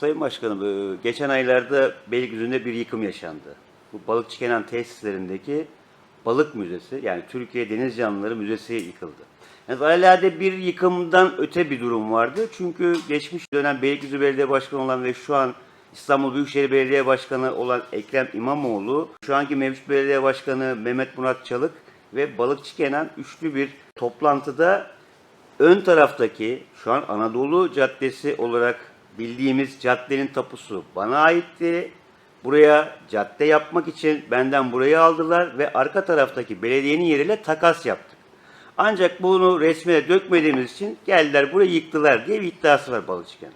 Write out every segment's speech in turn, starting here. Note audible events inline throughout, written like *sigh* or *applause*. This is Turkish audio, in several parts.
Sayın Başkanım, e, geçen aylarda Beylikdüzü'nde bir yıkım yaşandı. Bu Balıkçı Kenan tesislerindeki balık müzesi, yani Türkiye Deniz Canlıları Müzesi yıkıldı. Yani alelade bir yıkımdan öte bir durum vardı. Çünkü geçmiş dönem Beylikdüzü Belediye Başkanı olan ve şu an İstanbul Büyükşehir Belediye Başkanı olan Ekrem İmamoğlu, şu anki mevcut belediye başkanı Mehmet Murat Çalık ve Balıkçı Kenan üçlü bir toplantıda ön taraftaki şu an Anadolu Caddesi olarak bildiğimiz caddenin tapusu bana aitti. Buraya cadde yapmak için benden burayı aldılar ve arka taraftaki belediyenin yeriyle takas yaptık. Ancak bunu resmine dökmediğimiz için geldiler burayı yıktılar diye bir iddiası var Balıkçıken.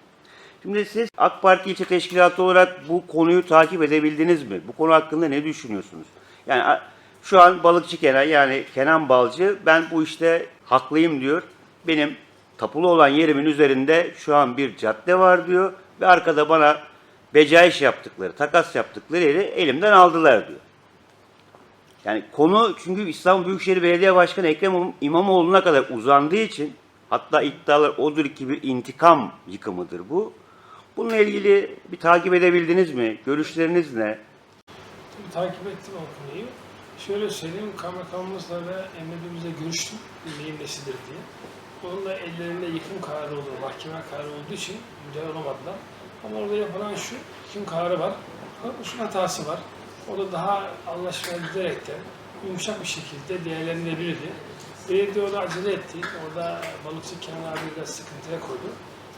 Şimdi siz AK Parti ilçe teşkilatı olarak bu konuyu takip edebildiniz mi? Bu konu hakkında ne düşünüyorsunuz? Yani şu an balıkçı Kenan yani Kenan Balcı ben bu işte haklıyım diyor. Benim tapulu olan yerimin üzerinde şu an bir cadde var diyor ve arkada bana becaiş yaptıkları, takas yaptıkları yeri elimden aldılar diyor. Yani konu çünkü İstanbul Büyükşehir Belediye Başkanı Ekrem İmamoğlu'na kadar uzandığı için hatta iddialar odur ki bir intikam yıkımıdır bu. Bununla ilgili bir takip edebildiniz mi? Görüşleriniz ne? Tabii takip ettim o. Şöyle söyleyeyim, kaymakamımızla ve emredimizle görüştüm neyin nesidir diye. Onun da ellerinde yıkım kararı olduğu, mahkeme kararı olduğu için müdahale olamadılar. Ama orada yapılan şu, yıkım kararı var, usul hatası var. O da daha anlaşılabilerekten yumuşak bir şekilde değerlendirilebilirdi. Belediye orada acele etti. Orada balıkçı Kenan biraz sıkıntıya koydu.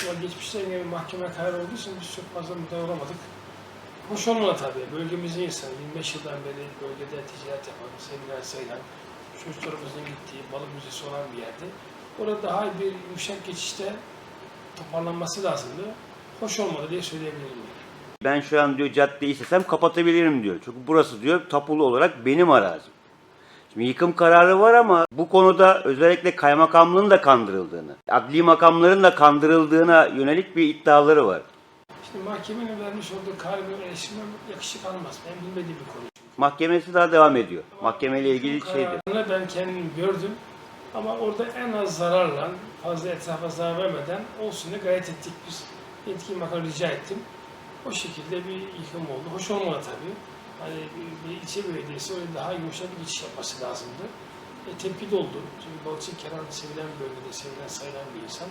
Ama geçmişten gelen mahkeme kararı olduğu için biz çok fazla müdahale olamadık. Hoş olmalı tabii. Bölgemizin insanı 25 yıldan beri bölgede ticaret yapan, seminar sayılan, çocuklarımızın gittiği balık müzesi olan bir yerde. Orada daha bir yumuşak geçişte toparlanması lazımdı. Hoş olmadı diye söyleyebilirim. Ben şu an diyor caddeyi istesem kapatabilirim diyor. Çünkü burası diyor tapulu olarak benim arazim. Şimdi yıkım kararı var ama bu konuda özellikle kaymakamlığın da kandırıldığını, adli makamların da kandırıldığına yönelik bir iddiaları var. Şimdi mahkemenin vermiş olduğu karar ve eleştirmem yakışık almaz. Ben bilmediğim bir konu. Mahkemesi daha devam ediyor. Mahkemeyle ilgili şeydi. Ben kendim gördüm. Ama orada en az zararla, fazla etrafa zarar vermeden olsun diye gayet ettik biz. Yetkin makam rica ettim. O şekilde bir yıkım oldu. Hoş olmadı tabii. Hani bir, ilçe belediyesi öyle daha yumuşak bir geçiş yapması lazımdı. E, tepki de oldu. Çünkü Balıkçı Kenan sevilen bir bölgede, sevilen sayılan bir insan.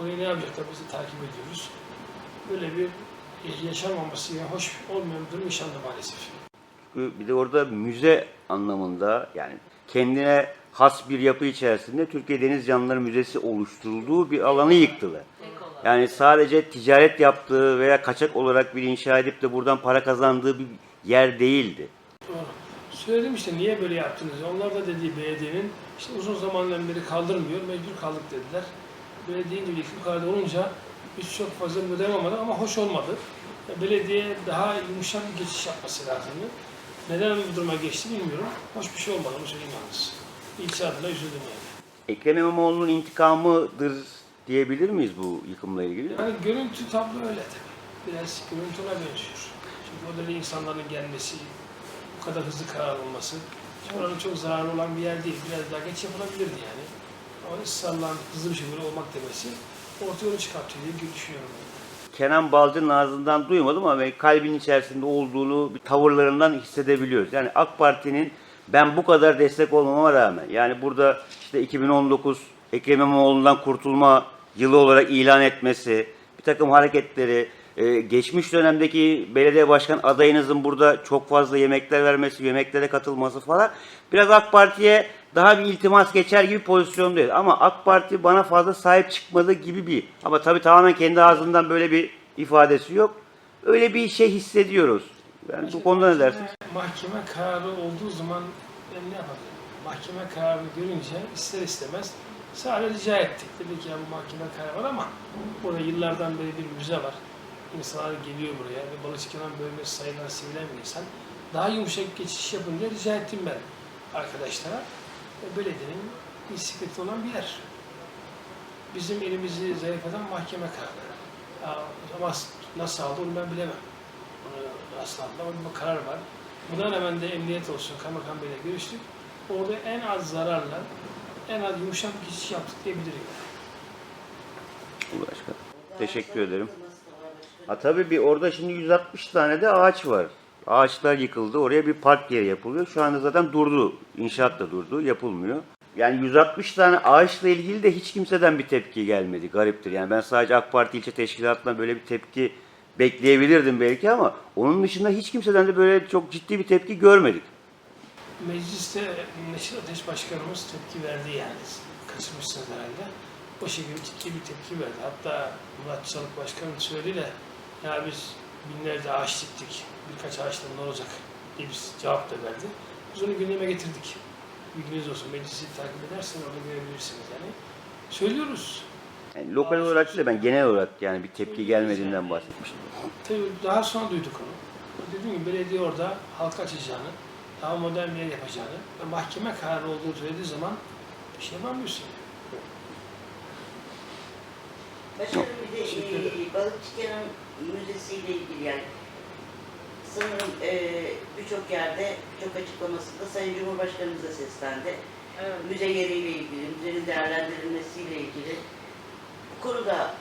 Orayı ne yapacaklar biz de takip ediyoruz. Böyle bir yaşanmaması, yani hoş olmayan bir durum yaşandı maalesef. Bir de orada müze anlamında yani kendine has bir yapı içerisinde Türkiye Deniz Canlıları Müzesi oluşturulduğu bir alanı yıktılar. Yani sadece ticaret yaptığı veya kaçak olarak bir inşa edip de buradan para kazandığı bir yer değildi. Söyledim işte niye böyle yaptınız? Onlar da dediği belediyenin işte uzun zamandan beri kaldırmıyor, mecbur kaldık dediler. Belediyenin gibi yıkım kararı olunca biz çok fazla müdahale ama hoş olmadı. Belediye daha yumuşak bir geçiş yapması lazımdı. Neden bu duruma geçti bilmiyorum. Hoş bir şey olmadı, onu söyleyeyim yalnız. Adına üzüldüm yani. Ekrem İmamoğlu'nun intikamıdır diyebilir miyiz bu yıkımla ilgili? Yani görüntü tablo öyle tabii. Biraz görüntü ona benziyor. Çünkü orada da insanların gelmesi, bu kadar hızlı karar alınması. Şimdi oranın çok zararlı olan bir yer değil. Biraz daha geç yapılabilirdi yani. Ama ısrarla hızlı bir şekilde olmak demesi orta yolu çıkartıyor diye düşünüyorum. ben. Kenan Balcı'nın ağzından duymadım ama kalbin içerisinde olduğunu tavırlarından hissedebiliyoruz. Yani AK Parti'nin ben bu kadar destek olmama rağmen yani burada işte 2019 Ekrem İmamoğlu'ndan kurtulma yılı olarak ilan etmesi, bir takım hareketleri, e, geçmiş dönemdeki belediye başkan adayınızın burada çok fazla yemekler vermesi, yemeklere katılması falan biraz AK Parti'ye daha bir iltimas geçer gibi pozisyondayız. Ama AK Parti bana fazla sahip çıkmadı gibi bir ama tabii tamamen kendi ağzından böyle bir ifadesi yok. Öyle bir şey hissediyoruz. Yani bu konuda ne dersiniz? Mahkeme kararı olduğu zaman ben ne yapabilirim? Mahkeme kararını görünce ister istemez sadece rica ettik. Dedik ya bu mahkeme kararı var ama burada yıllardan beri bir müze var. İnsanlar geliyor buraya ve Balıkçı Kenan bölgesi sayılan sevilen bir insan. Daha yumuşak geçiş yapın diye rica ettim ben arkadaşlara. Ve belediyenin bir sıkıntı olan bir yer. Bizim elimizi zayıflatan mahkeme kararı. Ama nasıl aldı onu ben bilemem. Onu asla ama bir karar var. Buna de emniyet olsun, kaymakam beyle görüştük. Orada en az zararla, en az yumuşak bir geçiş yaptık diyebilirim. Başka. Teşekkür ederim. Ha tabii bir orada şimdi 160 tane de ağaç var. Ağaçlar yıkıldı. Oraya bir park yeri yapılıyor. Şu anda zaten durdu. İnşaat da durdu. Yapılmıyor. Yani 160 tane ağaçla ilgili de hiç kimseden bir tepki gelmedi. Gariptir. Yani ben sadece AK Parti ilçe teşkilatına böyle bir tepki bekleyebilirdim belki ama onun dışında hiç kimseden de böyle çok ciddi bir tepki görmedik. Mecliste Neşet Ateş Başkanımız tepki verdi yani. Kaçırmışsınız herhalde. O şekilde ciddi bir tepki verdi. Hatta Murat Çalık Başkan'ın söylediğiyle ya biz binlerce ağaç diktik. Birkaç ağaçtan ne olacak diye biz cevap da verdi. Biz onu gündeme getirdik. Bilginiz olsun. Meclisi takip ederseniz orada görebilirsiniz yani. Söylüyoruz. Yani lokal olarak değil de ben genel olarak yani bir tepki gelmediğinden bahsetmiştim. Tabii daha sonra duyduk onu. Dediğim gibi belediye orada halka açacağını, daha modern bir yer yapacağını ve mahkeme kararı olduğu söylediği zaman bir şey yapamıyorsun. Başkanım bir de e, Balıkçı Kenan Müzesi ile ilgili yani sanırım e, birçok yerde birçok açıklamasında Sayın Cumhurbaşkanımıza seslendi. Müze yeriyle ilgili, müzenin değerlendirilmesiyle ilgili. Konuda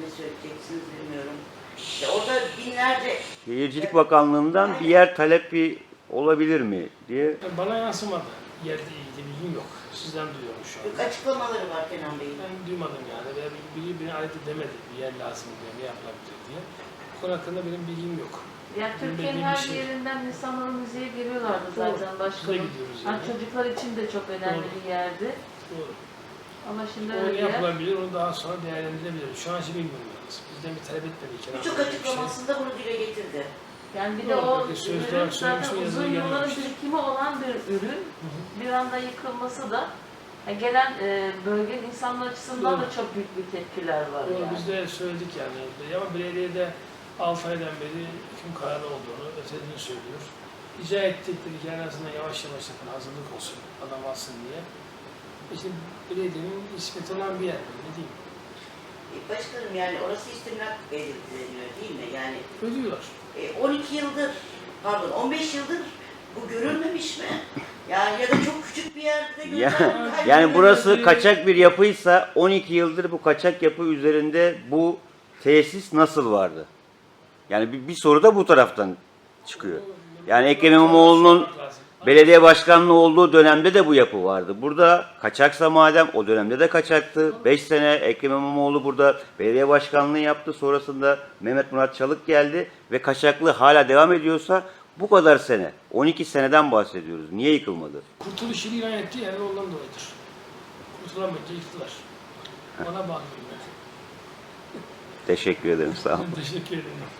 ne söyleyeceksiniz bilmiyorum. İşte orada binlerce Şehircilik Bakanlığı'ndan bir yer talebi olabilir mi diye Bana yansımadı. Yerle ilgili bilgim yok. Sizden duyuyorum şu büyük an. açıklamaları var Kenan Bey'in. Ben duymadım yani. Veya biri beni alet edemedi. Bir yer lazım diye, ne yapılabilir diye. Bu konu hakkında benim bilgim yok. Yani Türkiye'nin her bir şey. yerinden insanlar müzeye geliyorlardı zaten Biz de başkanım. gidiyoruz Yani yani. çocuklar için de çok önemli Doğru. bir yerdi. Doğru. Ama şimdi O öyle yapılabilir, onu daha sonra değerlendirebilir. Şu an için bilmiyorum yalnız. Bizden bir talep etmedi. Birçok şey. açıklamasında bunu dile getirdi. Yani bir de o sözde ürün zaten uzun yılların birikimi olan bir ürün. Bir anda yıkılması da e, gelen e, bölgenin insanlar açısından Doğru. da çok büyük bir tepkiler var Doğru, yani. biz de söyledik yani. Ama belediyede 6 aydan beri hüküm kararı olduğunu, ötelediğini söylüyor. Rica ettik dedik en azından yavaş yavaş yapın, hazırlık olsun, adam alsın diye. İşte belediyenin nispeti olan bir yer, ne diyeyim. E, Başkanım yani orası istimlak belirtileniyor değil mi? Yani Ölüyorlar. E, 12 yıldır, pardon 15 yıldır bu görülmemiş mi? Yani ya da çok küçük bir yerde Ya- gözden *laughs* Yani burası kaçak bir yapıysa 12 yıldır bu kaçak yapı üzerinde bu tesis nasıl vardı? Yani bir, bir soru da bu taraftan çıkıyor. Yani Ekrem İmamoğlu'nun belediye başkanlığı olduğu dönemde de bu yapı vardı. Burada kaçaksa madem o dönemde de kaçaktı. 5 sene Ekrem İmamoğlu burada belediye başkanlığı yaptı. Sonrasında Mehmet Murat Çalık geldi ve kaçaklığı hala devam ediyorsa bu kadar sene, 12 seneden bahsediyoruz. Niye yıkılmadı? Kurtuluş yılı ilan ettiği yer ondan dolayıdır. Kurtulamayınca yıktılar. Bana bağlı. Teşekkür ederim. Sağ olun. Teşekkür ederim.